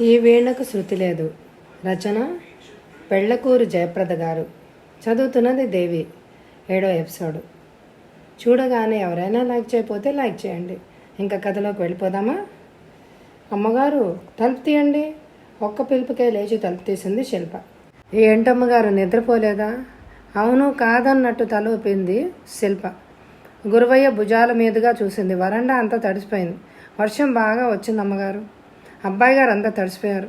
ఈ వీణకు శృతి లేదు. రచన పెళ్ళకూరు జయప్రద గారు. చదువుతున్నది దేవి. ఏడో ఎపిసోడ్. చూడగానే ఎవరైనా లైక్ చేయకపోతే లైక్ చేయండి. ఇంకా కథలోకి వెళ్ళిపోదామా? అమ్మగారు తలుపు తీయండి. ఒక్క పిలుపుకే లేచి తలుపు తీసింది శిల్ప. ఏంటమ్మగారు నిద్రపోలేదా? అవును కాదన్నట్టు తల ఊపింది శిల్ప. గురువయ్య భుజాల మీదుగా చూసింది. వరండా అంతా తడిసిపోయింది. వర్షం బాగా వచ్చింది అమ్మగారు అబ్బాయి గారు అంతా తడిసిపోయారు.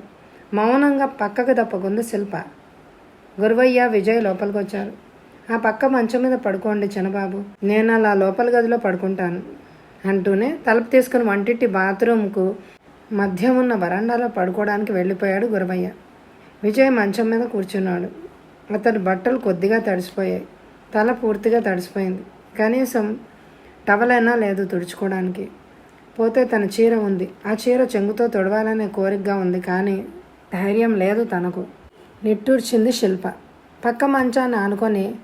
మౌనంగా పక్కకు తప్పకుంది శిల్ప. గురువయ్య విజయ్ లోపలికి వచ్చారు ఆ పక్క మంచం మీద పడుకోండి చిన్నబాబు. నేను అలా లోపల గదిలో పడుకుంటాను అంటూనే తలుపు తీసుకుని వంటింటి బాత్రూమ్కు మధ్య ఉన్న వరండాలో పడుకోవడానికి వెళ్ళిపోయాడు గురవయ్య. విజయ్ మంచం మీద కూర్చున్నాడు. అతడి బట్టలు కొద్దిగా తడిసిపోయాయి. తల పూర్తిగా తడిసిపోయింది. కనీసం టవలైనా లేదు తుడుచుకోవడానికి. పోతే తన చీర ఉంది. ఆ చీర చెంగుతో తొడవాలనే కోరికగా ఉంది కానీ ధైర్యం లేదు తనకు. నిట్టూర్చింది శిల్ప. పక్క మంచాన్ని ఆనుకొని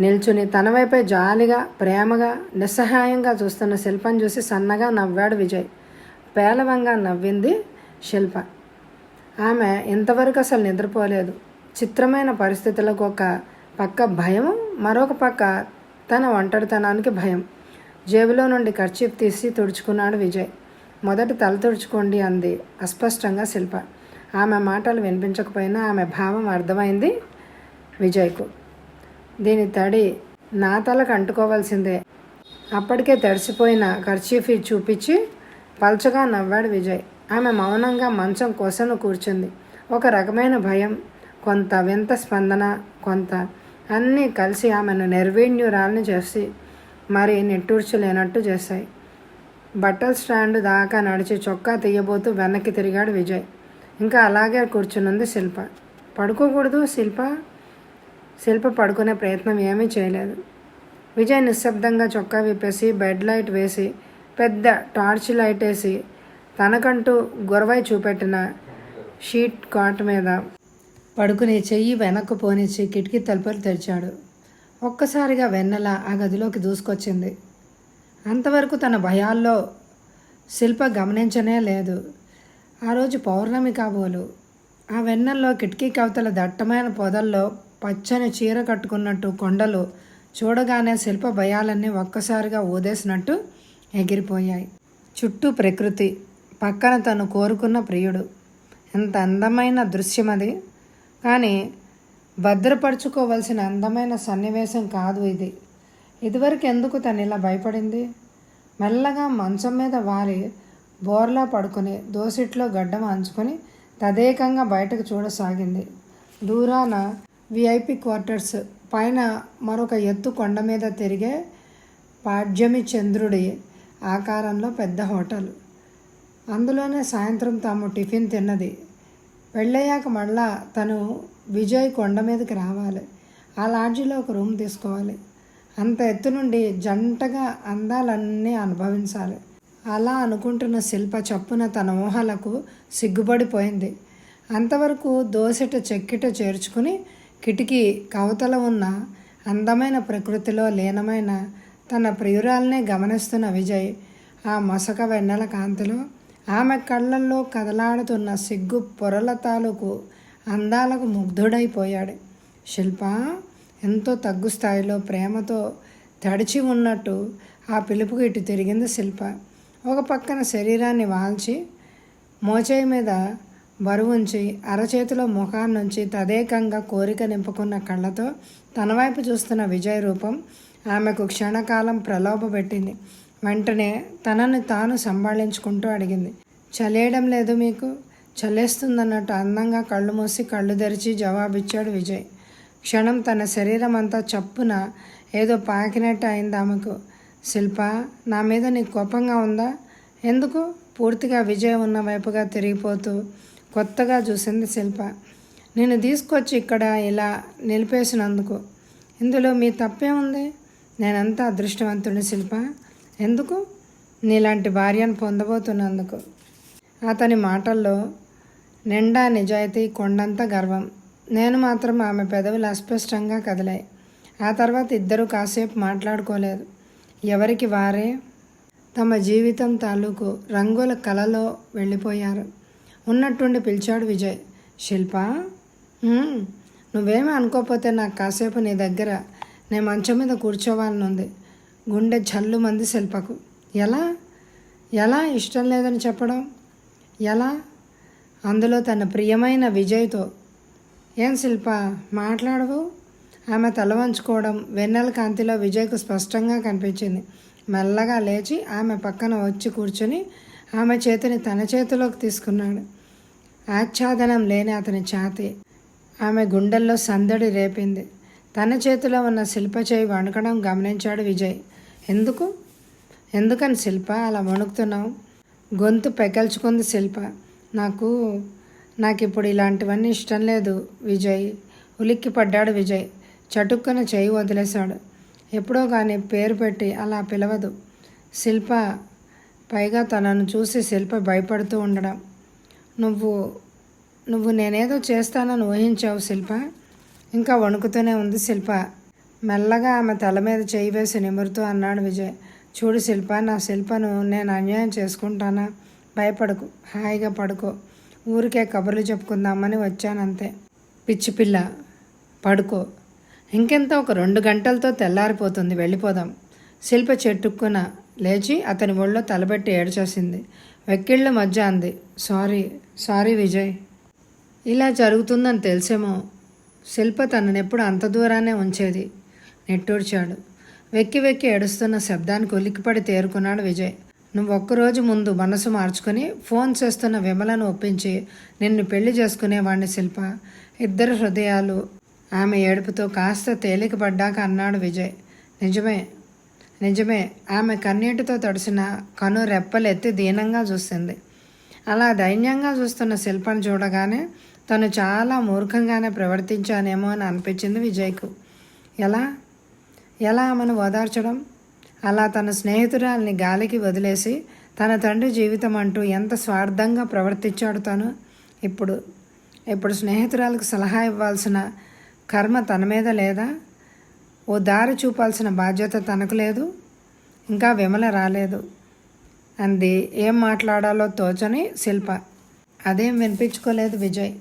నిల్చుని తన వైపే జాలిగా ప్రేమగా నిస్సహాయంగా చూస్తున్న శిల్పం చూసి సన్నగా నవ్వాడు విజయ్. పేలవంగా నవ్వింది శిల్ప. ఆమె ఇంతవరకు అసలు నిద్రపోలేదు. చిత్రమైన పరిస్థితులకు ఒక పక్క భయం మరొక పక్క తన ఒంటరితనానికి భయం. జేబులో నుండి ఖర్చీఫ్ తీసి తుడుచుకున్నాడు విజయ్. మొదట తల తుడుచుకోండి అంది అస్పష్టంగా శిల్ప. ఆమె మాటలు వినిపించకపోయినా ఆమె భావం అర్థమైంది విజయ్కు. దీని తడి నా తలకు అంటుకోవాల్సిందే. అప్పటికే తడిసిపోయిన ఖర్చీఫ్ చూపించి పల్చగా నవ్వాడు విజయ్. ఆమె మౌనంగా మంచం కొసను కూర్చుంది. ఒక రకమైన భయం కొంత వింత స్పందన కొంత అన్నీ కలిసి ఆమెను నిర్వీణ్యురాలని చేసి మరి నిట్టూర్చలేనట్టు చేశాయి. బట్టల స్టాండ్ దాకా నడిచి చొక్కా తీయబోతూ వెనక్కి తిరిగాడు విజయ్. ఇంకా అలాగే కూర్చునుంది శిల్ప. పడుకోకూడదు శిల్ప. శిల్ప పడుకునే ప్రయత్నం ఏమీ చేయలేదు. విజయ్ నిశ్శబ్దంగా చొక్కా విప్పేసి బెడ్ లైట్ వేసి పెద్ద టార్చ్ లైట్ వేసి తనకంటూ గురవై చూపెట్టిన షీట్ కాట్ మీద పడుకుని చెయ్యి వెనక్కు పోనిచ్చి కిటికీ తలుపులు తెరిచాడు. ఒక్కసారిగా వెన్నెల ఆ గదిలోకి దూసుకొచ్చింది. అంతవరకు తన భయాల్లో శిల్ప గమనించనే లేదు. ఆ రోజు పౌర్ణమి కాబోలు. ఆ వెన్నెల్లో కిటికీ కవతల దట్టమైన పొదల్లో పచ్చని చీర కట్టుకున్నట్టు కొండలు చూడగానే శిల్ప భయాలన్నీ ఒక్కసారిగా ఊదేసినట్టు ఎగిరిపోయాయి. చుట్టూ ప్రకృతి పక్కన తను కోరుకున్న ప్రియుడు. ఎంత అందమైన దృశ్యం అది కానీ భద్రపరుచుకోవలసిన అందమైన సన్నివేశం కాదు ఇది. ఇదివరకు ఎందుకు తను ఇలా భయపడింది? మెల్లగా మంచం మీద వారి బోర్లా పడుకుని దోసిట్లో గడ్డం అంచుకొని తదేకంగా బయటకు చూడసాగింది. దూరాన విఐపి క్వార్టర్స్ పైన మరొక ఎత్తు కొండ మీద తిరిగే పాడ్యమి చంద్రుడి ఆకారంలో పెద్ద హోటల్. అందులోనే సాయంత్రం తాము టిఫిన్ తిన్నది. వెళ్ళయ్యాక మళ్ళా తను విజయ్ కొండ మీదకి రావాలి. ఆ లాడ్జిలో ఒక రూమ్ తీసుకోవాలి. అంత ఎత్తు నుండి జంటగా అందాలన్నీ అనుభవించాలి. అలా అనుకుంటున్న శిల్ప చప్పున తన ఊహలకు సిగ్గుపడిపోయింది. అంతవరకు దోసెట చెక్కిట చేర్చుకుని కిటికీ కవతల ఉన్న అందమైన ప్రకృతిలో లీనమైన తన ప్రియురాల్నే గమనిస్తున్న విజయ్ ఆ మసక వెన్నెల కాంతిలో ఆమె కళ్ళల్లో కదలాడుతున్న సిగ్గు పొరల తాలూకు అందాలకు ముగ్ధుడైపోయాడు. శిల్ప ఎంతో తగ్గు స్థాయిలో ప్రేమతో తడిచి ఉన్నట్టు ఆ పిలుపుకి ఇటు తిరిగింది శిల్ప. ఒక పక్కన శరీరాన్ని వాల్చి మోచేయి మీద బరువుంచి అరచేతిలో ముఖాన్నుంచి తదేకంగా కోరిక నింపుకున్న కళ్ళతో తన వైపు చూస్తున్న విజయ రూపం ఆమెకు క్షణకాలం ప్రలోభపెట్టింది. వెంటనే తనని తాను సంభాళించుకుంటూ అడిగింది. చలేయడం లేదు మీకు? చల్లేస్తుందన్నట్టు అందంగా కళ్ళు మూసి కళ్ళు తెరిచి జవాబిచ్చాడు విజయ్. క్షణం తన శరీరం అంతా చప్పున ఏదో పాకినట్టు అయింది ఆమెకు. శిల్ప నా మీద నీకు కోపంగా ఉందా? ఎందుకు? పూర్తిగా విజయ్ ఉన్న వైపుగా తిరిగిపోతూ కొత్తగా చూసింది శిల్ప. నేను తీసుకొచ్చి ఇక్కడ ఇలా నిలిపేసినందుకు. ఇందులో మీ తప్పే ఉంది నేనంతా అదృష్టవంతుడి శిల్ప. ఎందుకు? నీలాంటి భార్యను పొందబోతున్నందుకు. అతని మాటల్లో నిండా నిజాయితీ కొండంత గర్వం. నేను మాత్రం ఆమె పెదవులు అస్పష్టంగా కదిలాయి. ఆ తర్వాత ఇద్దరు కాసేపు మాట్లాడుకోలేదు. ఎవరికి వారే? తమ జీవితం తాలూకు రంగుల కలలో వెళ్ళిపోయారు. ఉన్నట్టుండి పిలిచాడు విజయ్. శిల్ప? నువ్వేమీ అనుకోకపోతే నాకు కాసేపు నీ దగ్గర నేను మంచం మీద కూర్చోవాలని ఉంది గుండె జల్లు మంది శిల్పకు. ఎలా? ఎలా? ఇష్టం లేదని చెప్పడం? ఎలా? అందులో తన ప్రియమైన విజయ్తో. ఏం శిల్ప? మాట్లాడవు? ఆమె తల వంచుకోవడం వెన్నెల కాంతిలో విజయ్కు స్పష్టంగా కనిపించింది. మెల్లగా లేచి ఆమె పక్కన వచ్చి కూర్చొని ఆమె చేతిని తన చేతిలోకి తీసుకున్నాడు. ఆచ్ఛాదనం లేని అతని ఛాతి. ఆమె గుండెల్లో సందడి రేపింది. తన చేతిలో ఉన్న శిల్ప చేయి వణకడం గమనించాడు విజయ్. ఎందుకు? ఎందుకని శిల్ప? అలా వణుకుతున్నావు? గొంతు పెకల్చుకుంది శిల్ప. నాకు నాకు ఇప్పుడు ఇలాంటివన్నీ ఇష్టం లేదు విజయ్. ఉలిక్కి పడ్డాడు విజయ్. చటుక్కున చేయి వదిలేశాడు. ఎప్పుడో కానీ పేరు పెట్టి అలా పిలవదు. శిల్ప పైగా తనను చూసి శిల్ప భయపడుతూ ఉండడం. నువ్వు నువ్వు నేనేదో చేస్తానని ఊహించావు శిల్ప. ఇంకా వణుకుతూనే ఉంది శిల్ప. మెల్లగా ఆమె తల మీద చేయి వేసి నిమురుతూ అన్నాడు విజయ్. చూడు శిల్ప నా శిల్పను నేను అన్యాయం చేసుకుంటానా? భయపడకు హాయిగా పడుకో. ఊరికే కబుర్లు చెప్పుకుందామని వచ్చానంతే. పిచ్చి పిల్ల పడుకో. ఇంకెంత ఒక రెండు గంటలతో తెల్లారిపోతుంది వెళ్ళిపోదాం. శిల్ప చెట్టుక్కున లేచి అతని ఒళ్ళో తలబెట్టి ఏడ్చేసింది. వెక్కిళ్ళ మధ్య అంది. Sorry sorry Vijay. ఇలా జరుగుతుందని తెలిసేమో. శిల్ప తననెప్పుడు అంత దూరానే ఉంచేది. నెట్టూడ్చాడు వెక్కి వెక్కి ఏడుస్తున్న శబ్దానికి ఉలిక్కిపడి తేరుకున్నాడు విజయ్. నువ్వు ఒక్కరోజు ముందు మనసు మార్చుకొని ఫోన్ చేస్తున్న విమలను ఒప్పించి నిన్ను పెళ్ళి చేసుకునేవాణ్ణి శిల్ప. ఇద్దరు హృదయాలు ఆమె ఏడుపుతో కాస్త తేలికపడ్డాక అన్నాడు విజయ్. నిజమే నిజమే. ఆమె కన్నీటితో తడిసిన కను రెప్పలెత్తి దీనంగా చూసింది. అలా దైన్యంగా చూస్తున్న శిల్పను చూడగానే తను చాలా మూర్ఖంగానే ప్రవర్తించానేమో అని అనిపించింది విజయ్కు. ఎలా? ఎలా ఆమెను ఓదార్చడం? అలా తన స్నేహితురాల్ని గాలికి వదిలేసి తన తండ్రి జీవితం అంటూ ఎంత స్వార్థంగా ప్రవర్తించాడు తను? ఇప్పుడు ఇప్పుడు స్నేహితురాలకు సలహా ఇవ్వాల్సిన కర్మ తన మీద లేదా? ఓ దారి చూపాల్సిన బాధ్యత తనకు లేదు? ఇంకా విమల రాలేదు. అంది. ఏం మాట్లాడాలో తోచని శిల్ప. అదేం వినిపించుకోలేదు విజయ్.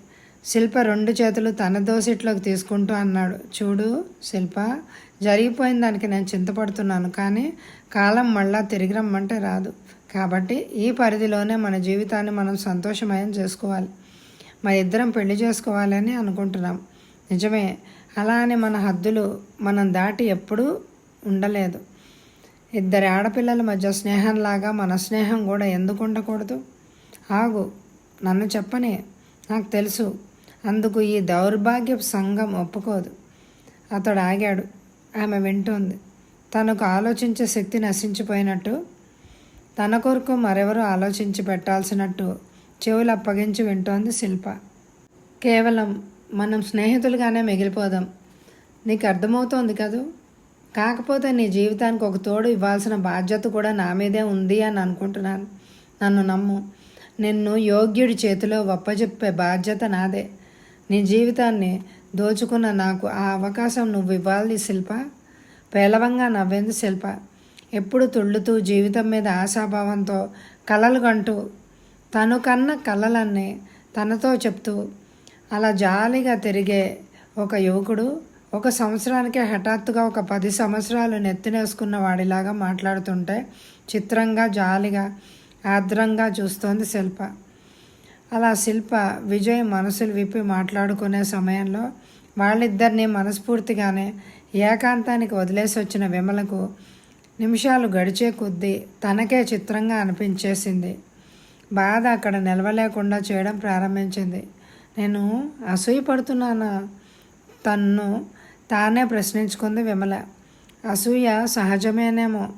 శిల్ప రెండు చేతులు తన దోసిట్లోకి తీసుకుంటూ అన్నాడు. చూడు శిల్ప జరిగిపోయిన దానికి నేను చింతపడుతున్నాను కానీ కాలం మళ్ళా తిరిగి రమ్మంటే రాదు. కాబట్టి ఈ పరిధిలోనే మన జీవితాన్ని మనం సంతోషమయం చేసుకోవాలి. మా ఇద్దరం పెళ్ళి చేసుకోవాలని అనుకుంటున్నాం. నిజమే. అలా అని మన హద్దులు మనం దాటి ఎప్పుడూ ఉండలేదు. ఇద్దరి ఆడపిల్లల మధ్య స్నేహంలాగా మన స్నేహం కూడా ఎందుకు ఉండకూడదు? ఆగు నన్ను చెప్పని నాకు తెలుసు. అందుకు ఈ దౌర్భాగ్య సంఘం ఒప్పుకోదు. అతడు ఆగాడు. ఆమె వింటోంది. తనకు ఆలోచించే శక్తి నశించిపోయినట్టు తన కొరకు మరెవరూ ఆలోచించి పెట్టాల్సినట్టు చెవులు అప్పగించి వింటోంది శిల్ప. కేవలం మనం స్నేహితులుగానే మిగిలిపోదాం. నీకు అర్థమవుతోంది కదూ? కాకపోతే నీ జీవితానికి ఒక తోడు ఇవ్వాల్సిన బాధ్యత కూడా నా మీదే ఉంది అని అనుకుంటున్నాను. నన్ను నమ్ము. నిన్ను యోగ్యుడి చేతిలో ఒప్పజెప్పే బాధ్యత నాదే. నీ జీవితాన్ని దోచుకున్న నాకు ఆ అవకాశం నువ్వు ఇవ్వాలి శిల్ప. పేలవంగా నవ్వింది శిల్ప. ఎప్పుడు తుళ్ళుతూ జీవితం మీద ఆశాభావంతో కలలు కంటూ తను కన్న కలలన్నీ తనతో చెప్తూ అలా జాలిగా తిరిగే ఒక యువకుడు ఒక సంవత్సరానికే హఠాత్తుగా ఒక పది సంవత్సరాలు నెత్తినేసుకున్న వాడిలాగా మాట్లాడుతుంటే చిత్రంగా జాలిగా ఆర్ద్రంగా చూస్తోంది శిల్ప. అలా శిల్ప విజయ్ మనసులు విప్పి మాట్లాడుకునే సమయంలో వాళ్ళిద్దరినీ మనస్ఫూర్తిగానే ఏకాంతానికి వదిలేసి వచ్చిన విమలకు నిమిషాలు గడిచే కొద్దీ తనకే చిత్రంగా అనిపించేసింది. బాధ అక్కడ నిలవలేకుండా చేయడం ప్రారంభించింది. నేను అసూయపడుతున్నానా? తన్ను తానే ప్రశ్నించుకుంది విమల. అసూయ సహజమేనేమో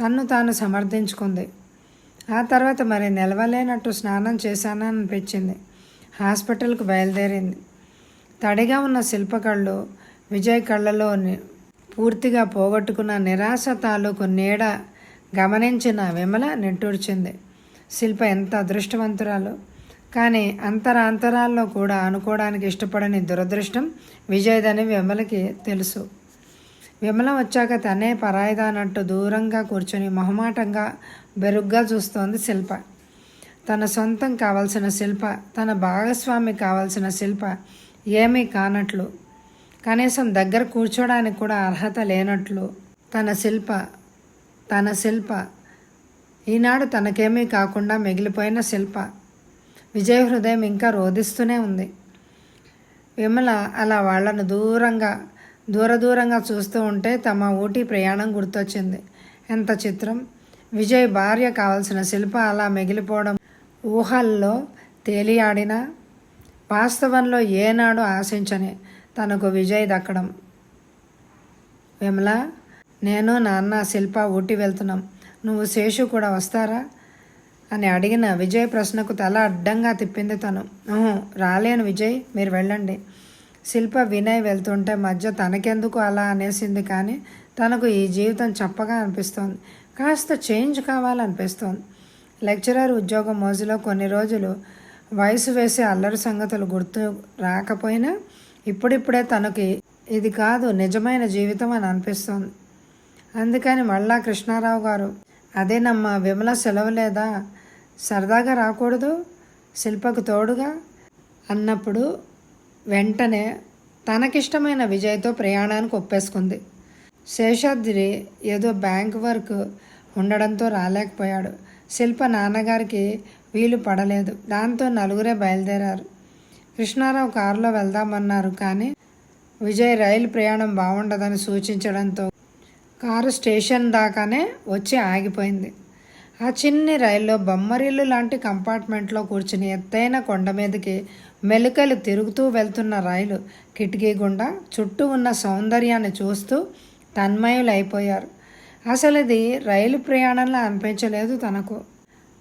తన్ను తాను సమర్థించుకుంది. ఆ తర్వాత మరి నిలవలేనట్టు స్నానం చేశానని అనిపించింది. హాస్పిటల్కు బయలుదేరింది. తడిగా ఉన్న శిల్పకళ్ళు విజయ్ కళ్ళలో పూర్తిగా పోగొట్టుకున్న నిరాశ తాలూకు నీడ గమనించిన విమల నిట్టూర్చింది. శిల్ప ఎంత అదృష్టవంతురాలు. కానీ అంతరాంతరాల్లో కూడా అనుకోవడానికి ఇష్టపడని దురదృష్టం విజయ్దని విమలకి తెలుసు. విమల వచ్చాక తనే పరాయిదానట్టు దూరంగా కూర్చొని మొహమాటంగా బెరుగ్గా చూస్తోంది శిల్ప. తన సొంతం కావాల్సిన శిల్ప తన భాగస్వామి కావాల్సిన శిల్ప ఏమీ కానట్లు కనీసం దగ్గర కూర్చోడానికి కూడా అర్హత లేనట్లు తన శిల్ప తన శిల్ప ఈనాడు తనకేమీ కాకుండా మిగిలిపోయిన శిల్ప విజయ హృదయం ఇంకా రోధిస్తూనే ఉంది. విమల అలా వాళ్ళను దూరంగా దూర దూరంగా చూస్తూ ఉంటే తమ ఊటీ ప్రయాణం గుర్తొచ్చింది. ఎంత చిత్రం. విజయ్ భార్య కావలసిన శిల్ప అలా మిగిలిపోవడం. ఊహల్లో తేలియాడినా వాస్తవంలో ఏనాడు ఆశించని తనకు విజయ్ దక్కడం. విమల నేను నాన్న శిల్ప ఊటీ వెళ్తున్నాం. నువ్వు శేషు కూడా వస్తారా? అని అడిగిన విజయ్ ప్రశ్నకు తల అడ్డంగా తిప్పింది తను. రాలేను విజయ్ మీరు వెళ్ళండి. శిల్ప వినయ్ వెళ్తుంటే మధ్య తనకెందుకు అలా అనేసింది కానీ తనకు ఈ జీవితం చప్పగా అనిపిస్తోంది. కాస్త చేంజ్ కావాలనిపిస్తోంది. లెక్చరర్ ఉద్యోగం మోజులో కొన్ని రోజులు వయసు వేసే అల్లరి సంగతులు గుర్తు రాకపోయినా ఇప్పుడిప్పుడే తనకి ఇది కాదు నిజమైన జీవితం అని అనిపిస్తోంది. అందుకని మళ్ళా కృష్ణారావు గారు అదేనమ్మా విమల సెలవు లేదా? సరదాగా రాకూడదు? శిల్పకు తోడుగా? అన్నప్పుడు వెంటనే తనకిష్టమైన విజయ్తో ప్రయాణానికి ఒప్పేసుకుంది. శేషాద్రి ఏదో బ్యాంక్ వర్క్ ఉండడంతో రాలేకపోయాడు. శిల్ప నాన్నగారికి వీలు పడలేదు. దాంతో నలుగురే బయలుదేరారు. కృష్ణారావు కారులో వెళ్దామన్నారు కానీ విజయ్ రైలు ప్రయాణం బాగుండదని సూచించడంతో కారు స్టేషన్ దాకానే వచ్చి ఆగిపోయింది. ఆ చిన్ని రైల్లో బొమ్మరిల్లు లాంటి కంపార్ట్మెంట్లో కూర్చుని ఎత్తైన కొండ మీదకి మెలుకలు తిరుగుతూ వెళ్తున్న రైలు కిటికీ గుండా చుట్టూ ఉన్న సౌందర్యాన్ని చూస్తూ తన్మయులైపోయారు. అసలు ఇది రైలు ప్రయాణంలో అనిపించలేదు తనకు.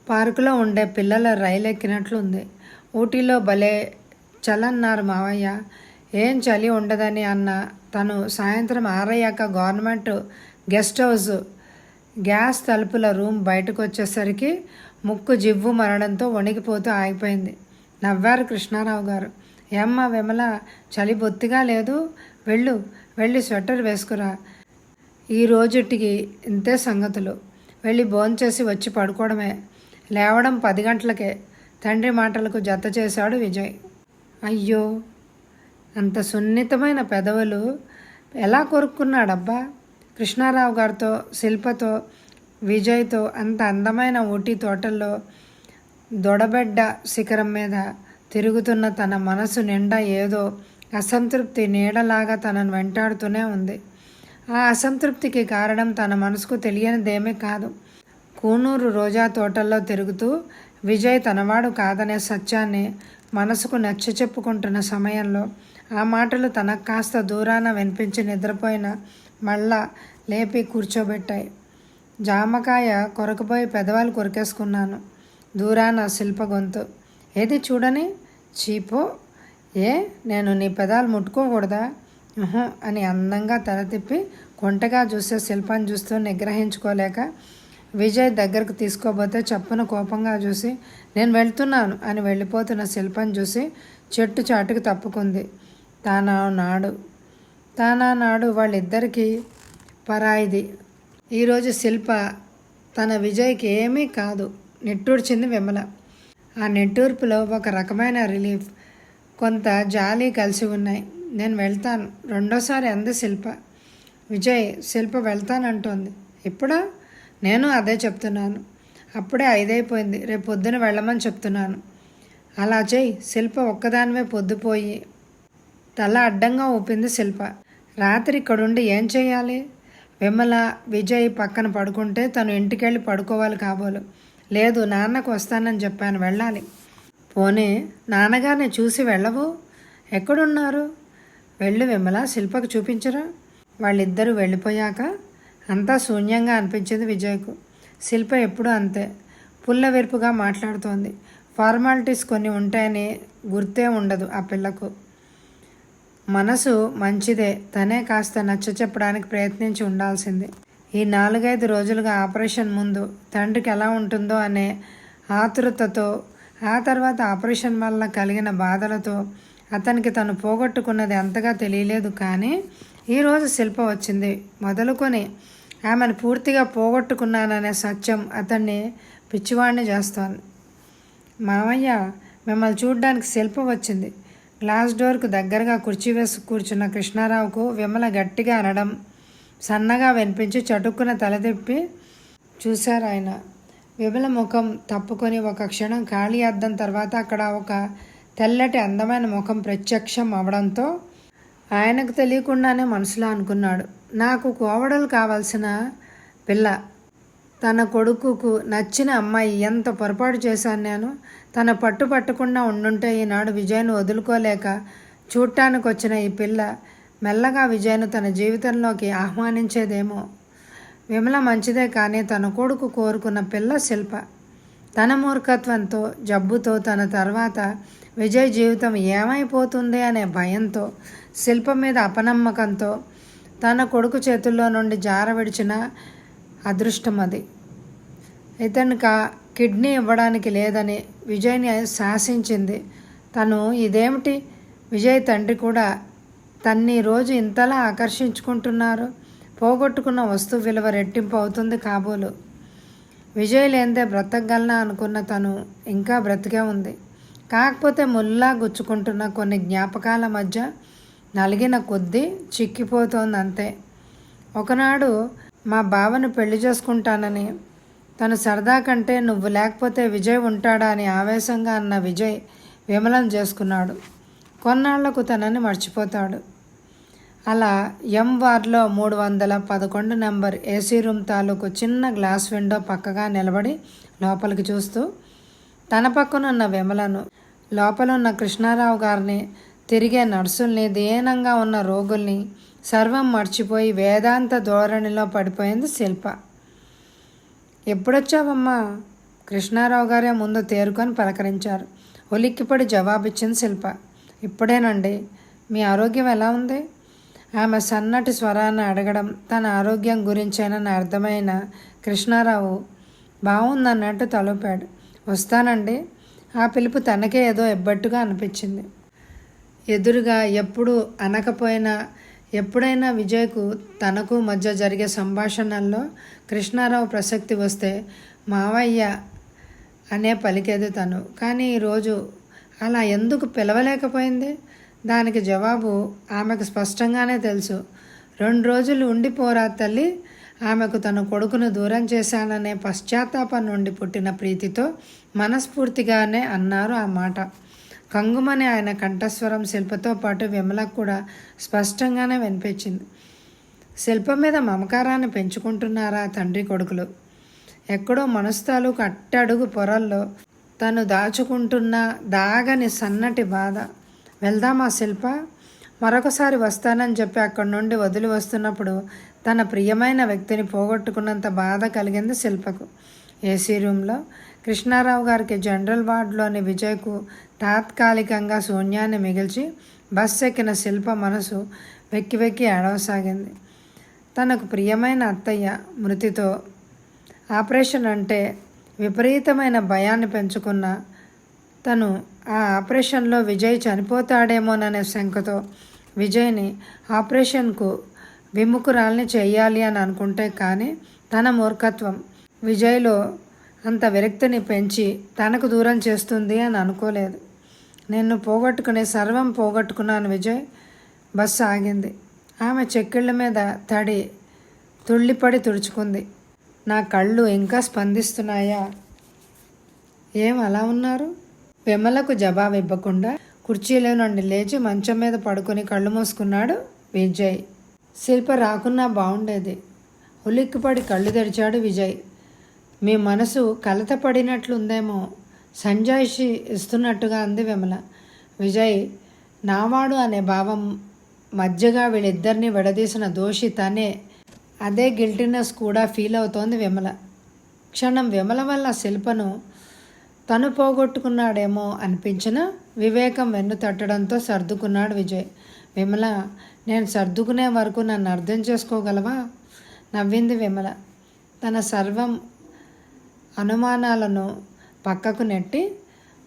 పార్కులో ఉండే పిల్లల రైలు ఎక్కినట్లుంది ఊటీలో భలే చలన్నారు మావయ్య. ఏం చలి ఉండదని అన్న తను సాయంత్రం ఆరయ్యాక గవర్నమెంట్ గెస్ట్ హౌస్ గ్యాస్ తలుపుల రూమ్ బయటకు వచ్చేసరికి ముక్కు జివ్వు మరడంతో వణికిపోతూ ఆగిపోయింది. నవ్వారు కృష్ణారావు గారు. ఏమ్మ విమల చలి బొత్తిగా లేదు? వెళ్ళు వెళ్ళి స్వెటర్ వేసుకురా. ఈ రోజుటికి ఇంతే సంగతులు. వెళ్ళి భోంచేసి వచ్చి పడుకోవడమే. లేవడం పది గంటలకే. తండ్రి మాటలకు జత చేశాడు విజయ్. అయ్యో! అంత సున్నితమైన పెదవులు ఎలా కొరుక్కున్నాడబ్బా? కృష్ణారావు గారితో శిల్పతో విజయ్తో అంత అందమైన ఊటీ తోటల్లో దొడబెడ్డ శిఖరం మీద తిరుగుతున్న తన మనసు నిండా ఏదో అసంతృప్తి నీడలాగా తనను వెంటాడుతూనే ఉంది. ఆ అసంతృప్తికి కారణం తన మనసుకు తెలియనిదేమీ కాదు. కూనూరు రోజా తోటల్లో తిరుగుతూ విజయ్ తనవాడు కాదనే సత్యాన్ని మనసుకు నచ్చ చెప్పుకుంటున్న సమయంలో ఆ మాటలు తనకు కాస్త దూరాన వినిపించి నిద్రపోయిన మళ్ళా లేపి కూర్చోబెట్టాయి. జామకాయ కొరకపోయి పెదవాలు కొరికేసుకున్నాను. దూరాన శిల్ప గొంతు ఏది చూడని? చీపో. ఏ? నేను నీ పెదాలు ముట్టుకోకూడదా? అని అందంగా తల తిప్పి కొంటగా చూసే శిల్పాన్ని చూస్తూ నిగ్రహించుకోలేక విజయ్ దగ్గరకు తీసుకోబోతే చప్పున కోపంగా చూసి నేను వెళ్తున్నాను అని వెళ్ళిపోతున్న శిల్పం చూసి చెట్టు చాటుకు తప్పుకుంది. తానా నాడు తానా నాడు వాళ్ళిద్దరికీ పరాయిది. ఈరోజు శిల్ప తన విజయ్కి ఏమీ కాదు. నిట్టూర్చింది విమల. ఆ నిట్టూర్పులో ఒక రకమైన రిలీఫ్. కొంత జాలి కలిసి ఉన్నాయి. నేను వెళ్తాను. రెండోసారి అంది శిల్ప. విజయ్ శిల్ప వెళ్తానంటోంది. ఇప్పుడా నేను అదే చెప్తున్నాను. అప్పుడే ఐదైపోయింది. రేపు పొద్దున వెళ్ళమని చెప్తున్నాను. అలా చేయి. శిల్ప ఒక్కదానివే పొద్దుపోయి తల అడ్డంగా ఊపింది శిల్ప. రాత్రి ఇక్కడుండి ఏం చేయాలి విమల విజయ్ పక్కన పడుకుంటే తను ఇంటికెళ్ళి పడుకోవాలి కాబోలు. లేదు నాన్నకు వస్తానని చెప్పాను వెళ్ళాలి. పోనీ నాన్నగారిని చూసి వెళ్ళవు? ఎక్కడున్నారు? వెళ్ళు విమల శిల్పకు చూపించరా? వాళ్ళిద్దరూ వెళ్ళిపోయాక అంతా శూన్యంగా అనిపించింది విజయ్కు. శిల్ప ఎప్పుడూ అంతే పుల్ల వెరుపుగా మాట్లాడుతోంది. ఫార్మాలిటీస్ కొన్ని ఉంటాయని గుర్తే ఉండదు ఆ పిల్లకు. మనసు మంచిదే తనే కాస్త నచ్చ చెప్పడానికి ప్రయత్నించి ఉండాల్సింది. ఈ నాలుగైదు రోజులుగా ఆపరేషన్ ముందు తండ్రికి ఎలా ఉంటుందో అనే ఆతురతతో ఆ తర్వాత ఆపరేషన్ వల్ల కలిగిన బాధలతో అతనికి తను పోగొట్టుకున్నది అంతగా తెలియలేదు కానీ ఈరోజు శిల్ప వచ్చింది. మొదలుకొని ఆమెను పూర్తిగా పోగొట్టుకున్నాననే సత్యం అతన్ని పిచ్చివాడిని చేస్తోంది. మామయ్య మిమ్మల్ని చూడ్డానికి శిల్ప వచ్చింది. గ్లాస్ డోర్కు దగ్గరగా కుర్చీ వేసి కూర్చున్న కృష్ణారావుకు విమల గట్టిగా అనడం సన్నగా వినిపించి చటుక్కున తలదిప్పి చూశారు ఆయన. విమల ముఖం తప్పుకొని ఒక క్షణం ఖాళీ అద్దం తర్వాత అక్కడ ఒక తెల్లటి అందమైన ముఖం ప్రత్యక్షం అవడంతో ఆయనకు తెలియకుండానే మనసులో అనుకున్నాడు. నాకు కోవడలు కావాల్సిన పిల్ల తన కొడుకుకు నచ్చిన అమ్మాయి ఎంత పొరపాటు చేశాను నేను? తన పట్టు పట్టకుండా ఉండుంటే ఈనాడు విజయ్ను వదులుకోలేక చూడటానికి వచ్చిన ఈ పిల్ల మెల్లగా విజయ్ను తన జీవితంలోకి ఆహ్వానించేదేమో. విమల మంచిదే కానీ తన కొడుకు కోరుకున్న పిల్ల శిల్ప. తన మూర్ఖత్వంతో జబ్బుతో తన తర్వాత విజయ్ జీవితం ఏమైపోతుంది అనే భయంతో శిల్ప మీద అపనమ్మకంతో తన కొడుకు చేతుల్లో నుండి జార విడిచిన అదృష్టం అది. ఇతను కిడ్నీ ఇవ్వడానికి లేదని విజయ్ని శాసించింది. తను ఇదేమిటి? విజయ్ తండ్రి కూడా తన్ని రోజు ఇంతలా ఆకర్షించుకుంటున్నారు? పోగొట్టుకున్న వస్తువు విలువ రెట్టింపు అవుతుంది కాబోలు. విజయ్ లేనిదే బ్రతకగలనా అనుకున్న తను ఇంకా బ్రతికే ఉంది. కాకపోతే ముల్లా గుచ్చుకుంటున్న కొన్ని జ్ఞాపకాల మధ్య నలిగిన కొద్దీ చిక్కిపోతోంది అంతే ఒకనాడు మా బావను పెళ్ళి చేసుకుంటానని తను సరదా కంటే నువ్వు లేకపోతే విజయ్ ఉంటాడా అని ఆవేశంగా అన్న విజయ్ విమలం చేసుకున్నాడు. కొన్నాళ్ళకు తనని మర్చిపోతాడు. అలా ఎం వార్లో మూడు వందల పదకొండు నెంబర్ ఏసీ రూమ్ తాలూకు చిన్న గ్లాస్ విండో పక్కగా నిలబడి లోపలికి చూస్తూ తన పక్కనున్న విమలను లోపలున్న కృష్ణారావు గారిని తిరిగే నర్సుల్ని దీనంగా ఉన్న రోగుల్ని సర్వం మర్చిపోయి వేదాంత ధోరణిలో పడిపోయింది శిల్ప. ఎప్పుడొచ్చావమ్మా? కృష్ణారావు గారే ముందు తేరుకొని పలకరించారు. ఉలిక్కిపడి జవాబిచ్చింది శిల్ప. ఇప్పుడేనండి. మీ ఆరోగ్యం ఎలా ఉంది? ఆమె సన్నటి స్వరాన్ని అడగడం తన ఆరోగ్యం గురించేనని అర్థమైన కృష్ణారావు బాగుందన్నట్టు తలపాడు. వస్తానండి. ఆ పిలుపు తనకే ఏదో ఎబ్బట్టుగా అనిపించింది. ఎదురుగా ఎప్పుడు అనకపోయినా ఎప్పుడైనా విజయ్కు తనకు మధ్య జరిగే సంభాషణల్లో కృష్ణారావు ప్రసక్తి వస్తే మావయ్య అనే పలికేది తను. కానీ ఈరోజు అలా ఎందుకు పిలవలేకపోయింది? దానికి జవాబు ఆమెకు స్పష్టంగానే తెలుసు. రెండు రోజులు ఉండిపోరా తల్లి. ఆమెకు తన కొడుకును దూరం చేశాననే పశ్చాత్తాపం నుండి పుట్టిన ప్రీతితో మనస్ఫూర్తిగానే అన్నారు ఆ మాట. కంగుమని ఆయన కంఠస్వరం శిల్పతో పాటు విమలకు కూడా స్పష్టంగానే వినిపించింది. శిల్పం మీద మమకారాన్ని పెంచుకుంటున్నారా తండ్రి కొడుకులు? ఎక్కడో మనస్తాలు అట్టడుగు పొరల్లో తను దాచుకుంటున్న దాగని సన్నటి బాధ. వెళ్దామా శిల్ప మరొకసారి వస్తానని చెప్పి అక్కడి నుండి వదిలి వస్తున్నప్పుడు తన ప్రియమైన వ్యక్తిని పోగొట్టుకున్నంత బాధ కలిగింది శిల్పకు. ఏసీ రూమ్లో కృష్ణారావు గారికి జనరల్ వార్డులోని విజయ్కు తాత్కాలికంగా శూన్యాన్ని మిగిల్చి బస్ ఎక్కిన శిల్ప మనసు వెక్కి వెక్కి ఏడవసాగింది. తనకు ప్రియమైన అత్తయ్య మృతితో ఆపరేషన్ అంటే విపరీతమైన భయాన్ని పెంచుకున్న తను ఆ ఆపరేషన్లో విజయ్ చనిపోతాడేమోననే శంకతో విజయ్ని ఆపరేషన్కు విముఖురాల్ని చేయాలి అని అనుకుంటే కానీ తన మూర్ఖత్వం విజయ్లో అంత విరక్తిని పెంచి తనకు దూరం చేస్తుంది అని అనుకోలేదు. నిన్ను పోగొట్టుకునే సర్వం పోగొట్టుకున్నాను విజయ్. బస్సు ఆగింది. ఆమె చెక్కిళ్ళ మీద తడి తుళ్ళిపడి తుడుచుకుంది. నా కళ్ళు ఇంకా స్పందిస్తున్నాయా? ఏం అలా ఉన్నారు? విమలకు జవాబు ఇవ్వకుండా కుర్చీలో నుండి లేచి మంచం మీద పడుకొని కళ్ళు మూసుకున్నాడు విజయ్. శిల్ప రాకున్నా బాగుండేది ఉలిక్కిపడి కళ్ళు తెరిచాడు విజయ్. మీ మనసు కలత పడినట్లుందేమో సంజాయిషి ఇస్తున్నట్టుగా అంది విమల. విజయ్ నావాడు అనే భావం మధ్యగా వీళ్ళిద్దరినీ విడదీసిన దోషి తనే అదే గిల్టీనెస్ కూడా ఫీల్ అవుతోంది విమల. క్షణం విమల వల్ల శిల్పను తను పోగొట్టుకున్నాడేమో అనిపించిన వివేకం వెన్ను తట్టడంతో సర్దుకున్నాడు విజయ్. విమల నేను సర్దుకునే వరకు నన్ను అర్థం చేసుకోగలవా? నవ్వింది విమల. తన సర్వం అనుమానాలను పక్కకు నెట్టి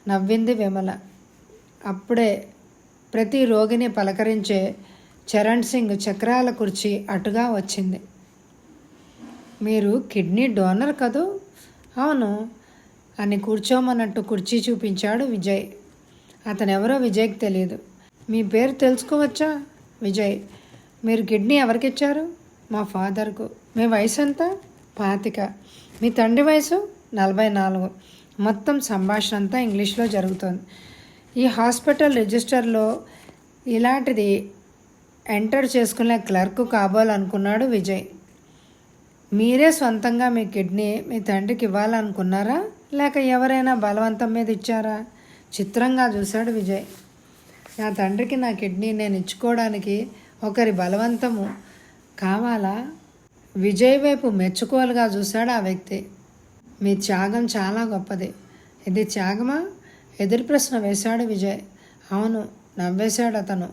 నవ్వింది విమల. అప్పుడే ప్రతి రోగిని పలకరించే చరణ్ సింగ్ చక్రాల కుర్చీ అటుగా వచ్చింది. మీరు కిడ్నీ డోనర్ కదూ? అవును. అని కూర్చోమన్నట్టు కుర్చీ చూపించాడు విజయ్. అతను ఎవరో విజయ్కి తెలియదు మీ పేరు తెలుసుకోవచ్చా? విజయ్. మీరు కిడ్నీ ఎవరికిచ్చారు? మా ఫాదర్కు. మీ వయసు ఎంత పాతిక. మీ తండ్రి వయసు? నలభై నాలుగు. మొత్తం సంభాషణ అంతా ఇంగ్లీష్లో జరుగుతోంది. ఈ హాస్పిటల్ రిజిస్టర్లో ఇలాంటిది ఎంటర్ చేసుకునే క్లర్క్ కాబోలనుకున్నాడు విజయ్. మీరే సొంతంగా మీ కిడ్నీ మీ తండ్రికి ఇవ్వాలనుకున్నారా? లేక ఎవరైనా బలవంతం మీద ఇచ్చారా? చిత్రంగా చూశాడు విజయ్. నా తండ్రికి నా కిడ్నీ నేను ఇచ్చుకోవడానికి ఒకరి బలవంతము కావాలా? విజయ్ వైపు మెచ్చుకోలుగా చూశాడు ఆ వ్యక్తి. మీ త్యాగం చాలా గొప్పది. ఇది త్యాగమా? ఎదురు ప్రశ్న వేశాడు విజయ్. అవును నవ్వేశాడు అతను.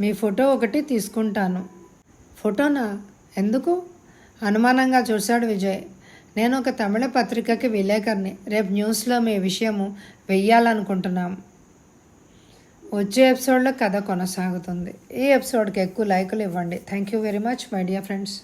మీ ఫోటో ఒకటి తీసుకుంటాను. ఫోటోనా? ఎందుకు? అనుమానంగా చూశాడు విజయ్. నేను ఒక తమిళ పత్రికకి విలేకరిని. రేపు న్యూస్లో మీ విషయము వెయ్యాలనుకుంటున్నాం. వచ్చే ఎపిసోడ్లో కథ కొనసాగుతుంది. ఈ ఎపిసోడ్కి ఎక్కువ లైకులు ఇవ్వండి. Thank you very much my dear friends